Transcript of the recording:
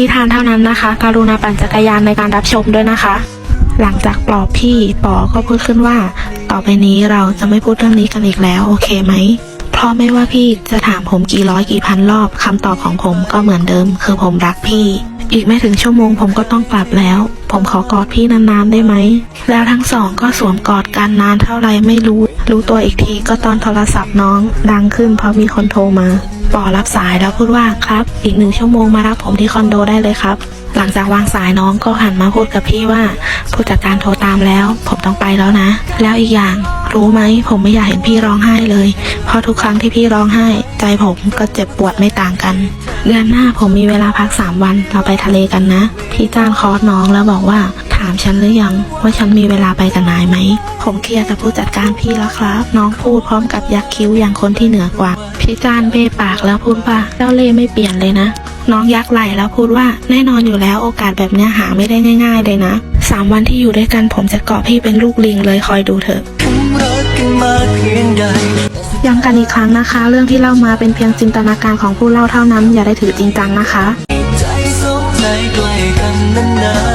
นิทานเท่านั้นนะคะ การุณาปั่นจักรยานในการรับชมด้วยนะคะ หลังจากปลอบพี่ปอก็พูดขึ้นว่า ต่อไปนี้เราจะไม่พูดเรื่องนี้กันอีกแล้ว โอเคไหมเพราะไม่ว่าพี่จะถามผมกี่ร้อยกี่พันรอบคำตอบของผมก็เหมือนเดิม คือผมรักพี่ อีกไม่ถึงชั่วโมงผมก็ต้องกลับแล้ว ผมขอกอดพี่นานๆได้ไหม แล้วทั้งสองก็สวมกอดกันนานเท่าไรไม่รู้ รู้ตัวอีกทีก็ตอนโทรศัพท์น้อง ดังขึ้นเพราะมีคนโทรมา ปอรับสายแล้วพูดว่าครับ อีกหนึ่งชั่วโมงมารับผมที่คอนโดได้เลยครับ หลังจากวางสายน้องก็หันมาพูดกับพี่ว่า ผู้จัดการโทรตามแล้ว ผมต้องไปแล้วนะ แล้วอีกอย่างรู้ไหมผมไม่อยากเห็นพี่ร้องไห้เลย เพราะทุกครั้งที่พี่ร้องไห้ ใจผมก็เจ็บปวดไม่ต่างกัน เดือนหน้าผมมีเวลาพักสามวันเราไปทะเลกันนะ พี่จ้างคอร์สน้องแล้วบอกว่า ถามฉันหรือยัง ว่าฉันมีเวลาไปกับนายไหม ผมเคลียร์กับผู้จัดการพี่แล้วครับ น้องพูดพร้อมกับยักคิ้วอย่างคนที่เหนือกว่า พี่จานเบปากแล้วพูดว่าเจ้าเล่ไม่เปลี่ยนเลยนะ น้องยักไหลแล้วพูดว่าแน่นอนอยู่แล้วโอกาสแบบนี้หาไม่ได้ง่าย ๆ เลยนะสามวันที่อยู่ด้วยกันผมจะเกาะพี่เป็นลูกลิงเลยคอยดูเถอะผมรักกันมากเพียงใดย้ำกันอีกครั้งนะคะ เรื่องที่เล่ามาเป็นเพียงจินตนาการของผู้เล่าเท่านั้น อย่าได้ถือจริงจังนะคะใจสองใจใกล้กันนาน